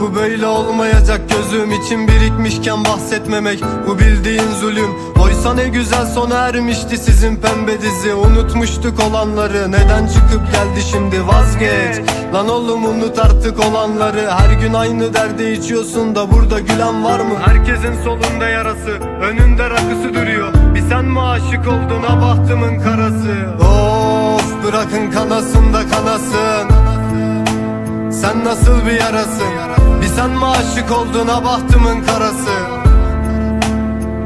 bu böyle olmayacak gözüm için birikmişken bahsetmemek. Bu bildiğin zulüm. Oysa ne güzel sona ermişti sizin pembe dizi. Unutmuştuk olanları neden çıkıp geldi şimdi? Vazgeç. Lan oğlum unut artık olanları. Her gün aynı derde içiyorsun da burada gülen var mı? Herkesin solunda yarası önünde rakısı duruyor. Bir sen mi aşık oldun ha bahtımın karası? Of bırakın kanasın da kanasın sen nasıl bir yarasın? Bir sen mi aşık oldun ha bahtımın karası?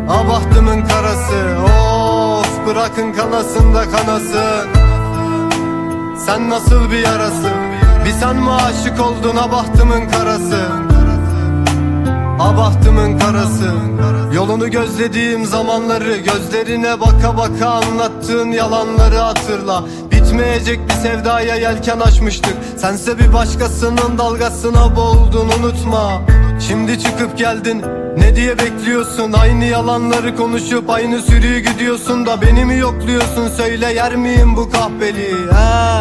Ha bahtımın karası Of bırakın kanasın da kanasın Sen nasıl bir yarasın? Bir sen mi aşık oldun ha bahtımın karası? Ha bahtımın karası. Yolunu gözlediğim zamanları Gözlerine baka baka anlattığın yalanları hatırla Bitmeyecek bir sevdaya yelken açmıştık. Sense bir başkasının dalgasına boğuldun unutma. Şimdi çıkıp geldin ne diye bekliyorsun? Aynı yalanları konuşup aynı sürüyü gidiyorsun da Beni mi yokluyorsun? Söyle yer miyim bu kahpeliği ha?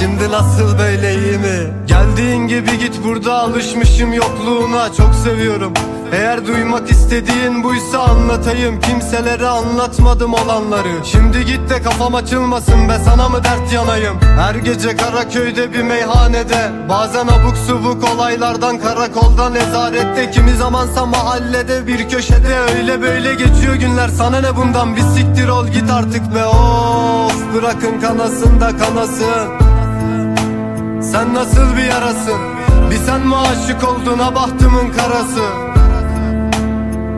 Şimdi nasıl böyle iyi mi? Geldiğin gibi git burada alışmışım yokluğuna. Çok seviyorum. Eğer duymak istediğin buysa anlatayım. Kimselere anlatmadım olanları. Şimdi git de kafam açılmasın be sana mı dert yanayım? Her gece Karaköy'de bir meyhanede. Bazen abuk subuk olaylardan karakolda nezarette. Kimi zamansa mahallede bir köşede. Öyle böyle geçiyor günler. Sana ne bundan? Bir siktir ol git artık be. Of Bırakın kanasın da kanasın sen nasıl bir yarasın Bir sen mi aşık oldun ha bahtımın karası?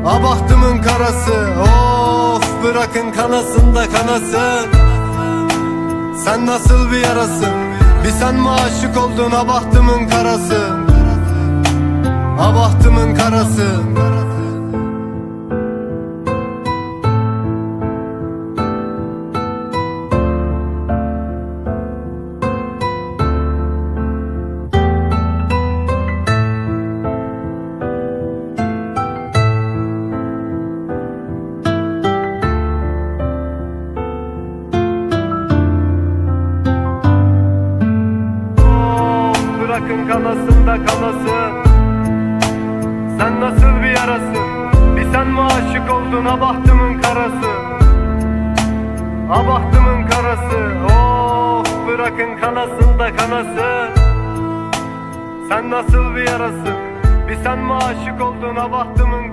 Ha bahtımın karası. Of bırakın kanasın da kanasın Sen nasıl bir yarasın Bir sen mi aşık oldun ha bahtımın karası Bırakın kanasın da kanasın Sen nasıl bir yarasın? Bir sen mi aşık oldun ha bahtımın karası? Ha bahtımın karası. Of bırakın kanasın da kanasın Sen nasıl bir yarasın? Bir sen mi aşık oldun ha bahtımın